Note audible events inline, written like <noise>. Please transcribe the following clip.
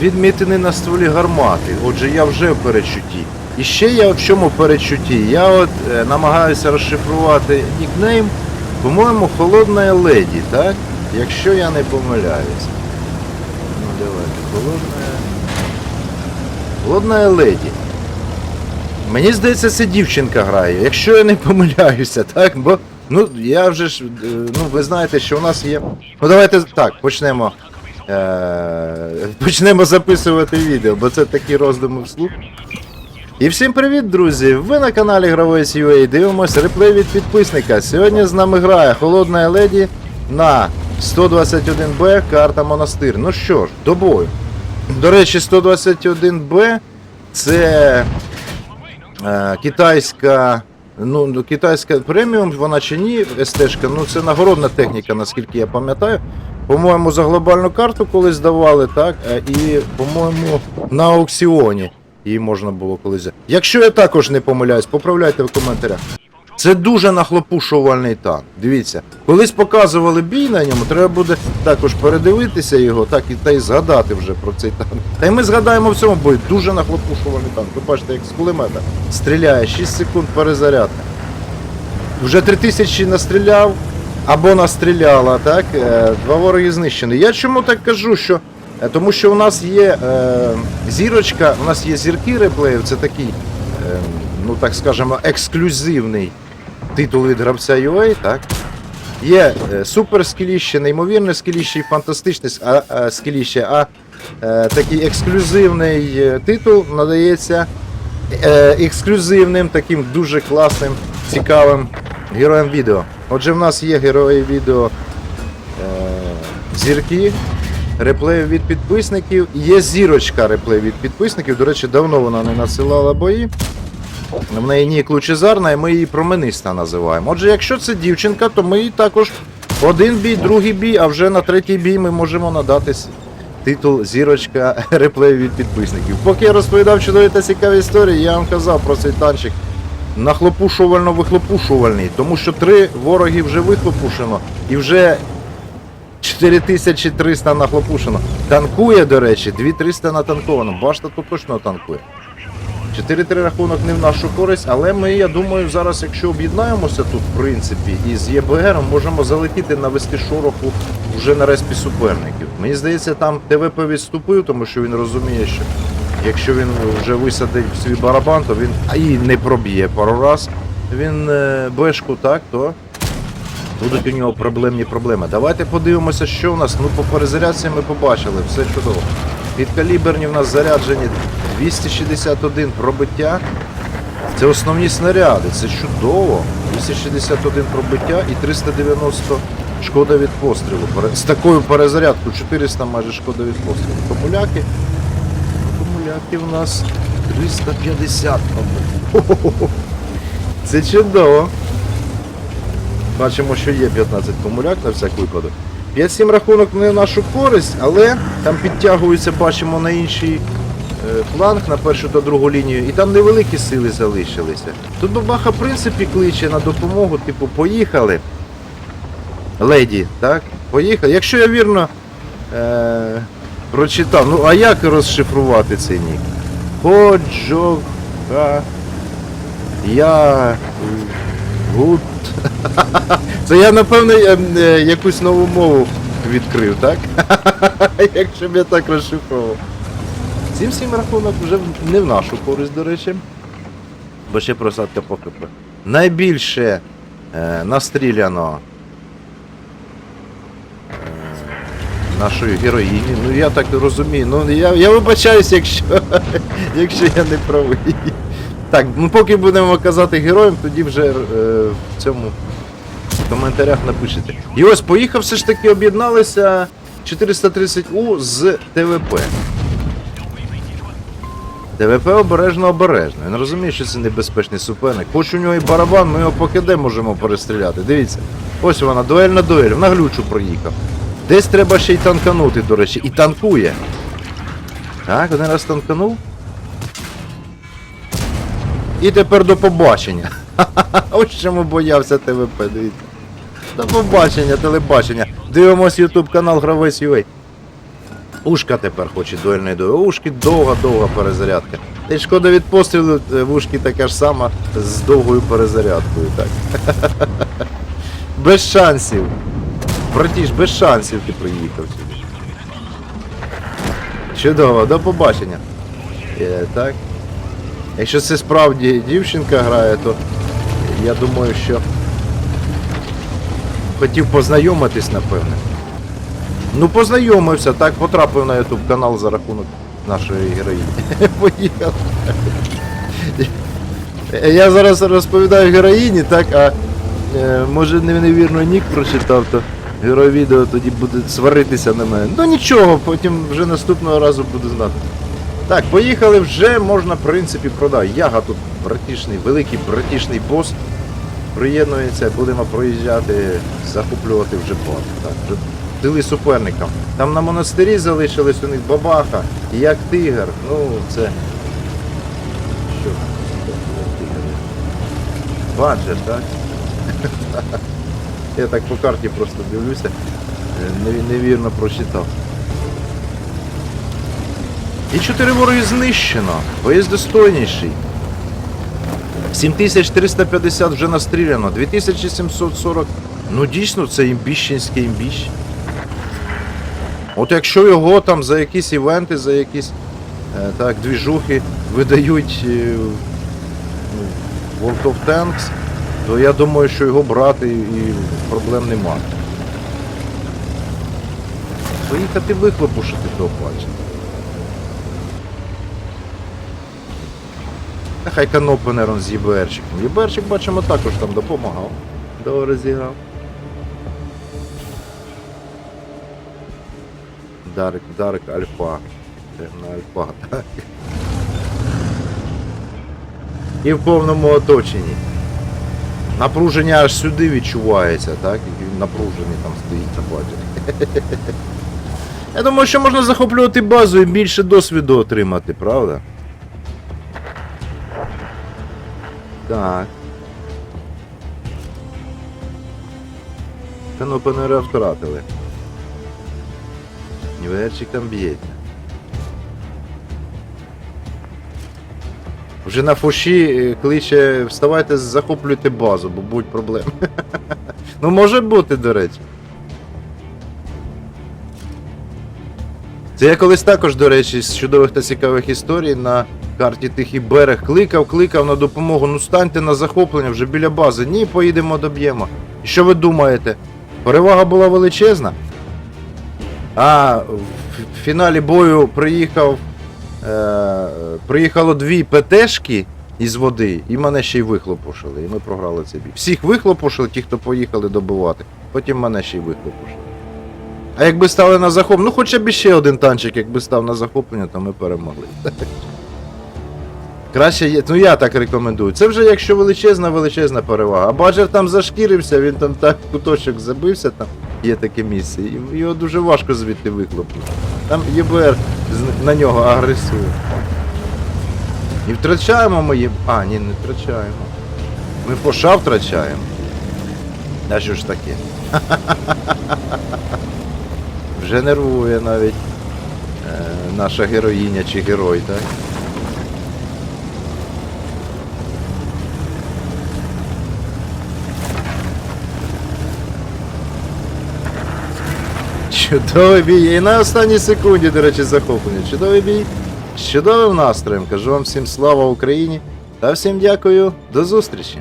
відмітини на стволі гармати. Отже, я вже в перечутті. І ще я в чому перечутті. Я от е, намагаюся розшифрувати нікнейм, по-моєму, холодна леді, так? Якщо я не помиляюсь. Ну давайте, холодна. Холодна леді. Мені здається, це дівчинка грає, якщо я не помиляюся, так? Бо ну я вже ж. е, Ну, ви знаєте, що у нас є. Ну давайте так, почнемо. Е- почнемо записувати відео, бо це такі роздуми вслух. І всім привіт, друзі! Ви на каналі Гравець UA дивимось реплей від підписника. Сьогодні з нами грає Холодна Леді на 121Б карта Монастир. Ну що ж, до бою. До речі, 121Б це е, китайська. Ну, китайська преміум, вона чи ні, СТ-шка, ну це нагородна техніка, наскільки я пам'ятаю. По-моєму, за глобальну карту колись давали, так? Е, І, по-моєму, на аукціоні її можна було колись. Якщо я також не помиляюсь, поправляйте в коментарях. Це дуже нахлопушувальний танк. Дивіться, колись показували бій на ньому, треба буде також передивитися його, так і та й згадати вже про цей танк. Та й ми згадаємо в цьому бою. Дуже нахлопушувальний танк. Ви бачите, як з кулемета стріляє 6 секунд перезарядка. Вже 3000 настріляв або настріляла, так? Е, Два вороги знищені. Я чому так кажу, що. е, Тому що у нас є е, зірочка, у нас є зірки реплеїв, це такий, е, ну так скажемо, ексклюзивний титул від гравця UA, так? Є е, супер скіліще, неймовірне скіліще і фантастичне а, а, скіліще, а е, такий ексклюзивний е, титул надається е, ексклюзивним, таким дуже класним, цікавим героям відео. Отже, в нас є герої відео е, зірки, реплеїв від підписників. Є зірочка реплеїв від підписників. До речі, давно вона не надсилала бої. В неї нік лучезарна, і ми її промениста називаємо. Отже, якщо це дівчинка, то ми їй також один бій, другий бій, а вже на третій бій ми можемо надати титул зірочка реплею від підписників. Поки я розповідав чудові та цікаві історії, я вам казав про цей танчик нахлопушувально-вихлопушувальний, тому що три вороги вже вихлопушено і вже 4300 нахлопушено. Танкує, до речі, 2300 натанковано. Башта тут точно танкує. 4-3 рахунок не в нашу користь, але ми, я думаю, зараз, якщо об'єднаємося тут, в принципі, і з ЄБР, можемо залетіти навести шороху вже на респі суперників. Мені здається, там ТВП відступив, тому що він розуміє, що якщо він вже висадить в свій барабан, то він і не проб'є пару раз. Він е, бешку, так, то будуть у нього проблемні проблеми. Давайте подивимося, що у нас. Ну, по перезарядці ми побачили, все чудово. Підкаліберні в нас заряджені 261 пробиття. Це основні снаряди, це чудово. 261 пробиття і 390 шкода від пострілу. З такою перезарядкою 400 майже шкода від пострілу. Комуляки. Комуляки в нас 350. Хо-хо-хо. <laughs> Це чудово. Бачимо, що є 15 комуляк на всяк випадок. 5-7 рахунок не в нашу користь, але там підтягуються, бачимо, на інший е, фланг, на першу та другу лінію, і там невеликі сили залишилися. Тут бабаха, в принципі, кличе на допомогу, типу, поїхали. Леді, так? Поїхали. Якщо я вірно е, прочитав, ну а як розшифрувати цей нік? Ходжога. Я. Гуд. <laughs> Це я, напевно, е, якусь нову мову відкрив, так? <laughs> Якщо б я так розшифровував. 7-7 рахунок вже не в нашу користь, до речі. Бо ще просадка по. Найбільше е, настріляно е, нашої героїні. Ну я так розумію. Ну я, я вибачаюсь, якщо, <laughs> якщо я не правий. Так, ну поки будемо казати героям, тоді вже е, в цьому в коментарях напишете. І ось поїхав, все ж таки об'єдналися 430У з ТВП. ТВП обережно обережно. Він розуміє, що це небезпечний суперник. Хоч у нього і барабан, ми його поки де можемо перестріляти. Дивіться. Ось вона, дуель на дуель, на глючу проїхав. Десь треба ще й танканути, до речі, і танкує. Так, один раз танканув. І тепер до побачення. <laughs> Ось чому боявся ТВП, дивіться. До побачення, телебачення. Дивимось YouTube канал Гравець UA. Ушка тепер хоче дуельної до ушки довга-довга перезарядка. Й шкода від пострілу е, в ушки така ж сама з довгою перезарядкою. Так. <laughs> без шансів. Братіш, без шансів ти приїхав сюди. Чудово, до побачення. Е, так. Якщо це справді дівчинка грає, то я думаю, що хотів познайомитись, напевне. Ну, познайомився, так, потрапив на YouTube канал за рахунок нашої героїні. <laughs> Поїхав. Я зараз розповідаю героїні, так, а е, може невірно нік прочитав, то герой відео тоді буде сваритися на мене. Ну нічого, потім вже наступного разу буду знати. Так, поїхали вже можна, в принципі, продати. Яга тут братішний, великий братішний бос. Приєднується, будемо проїжджати, захоплювати вже базу. Так, вже дали суперникам. Там на монастирі залишились у них бабаха, як тигр. Ну, це. Що? Баджер, так? <laughs> Я так по карті просто дивлюся. е, Невірно прочитав. І чотири вороги знищено. Боєць достойніший. 7350 вже настріляно, 2740. Ну дійсно це імбіщенський імбіщ. От якщо його там за якісь івенти, за якісь е, так, двіжухи видають е, ну, World of Tanks, то я думаю, що його брати і проблем нема. Поїхати вихлопушити того пача. Та хай канопенером з ЄБРчиком. ЄБРчик, бачимо, також там допомагав. Добре зіграв. Дарик, Дарик Альфа. На Альфа, так. І в повному оточенні. Напруження аж сюди відчувається, так? Він напружений там стоїть на базі. <laughs> Я думаю, що можна захоплювати базу і більше досвіду отримати, правда? Так. Та ну Канопенера втратили. Верчик там б'ється. Вже на фуші е, кличе вставайте, захоплюйте базу, бо будуть проблеми. <laughs> ну може бути, до речі. Це я колись також, до речі, з чудових та цікавих історій на карті Тихий берег кликав, кликав на допомогу. Ну станьте на захоплення вже біля бази. Ні, поїдемо доб'ємо. І що ви думаєте? Перевага була величезна. А в фіналі бою приїхав. Е, приїхало дві ПТшки із води, і мене ще й вихлопушили. І ми програли цей бій. Всіх вихлопушили, ті, хто поїхали добивати. Потім мене ще й вихлопушили. А якби стали на захоплення, ну хоча б ще один танчик, якби став на захоплення, то ми перемогли. <laughs> Краще є, ну я так рекомендую. Це вже якщо величезна, величезна перевага. А баджер там зашкірився, він там так куточок забився, там є таке місце. І його дуже важко звідти виклопнути. Там ЄБР на нього агресує. І втрачаємо ми є. А, ні, не втрачаємо. Ми поша втрачаємо. А що ж таке? <laughs> Вже нервує навіть е, наша героїня чи герой, так? Чудовий бій. І на останній секунді, до речі, захоплення. Чудовий бій. З чудовим настроєм. Кажу вам всім слава Україні. Та всім дякую. До зустрічі.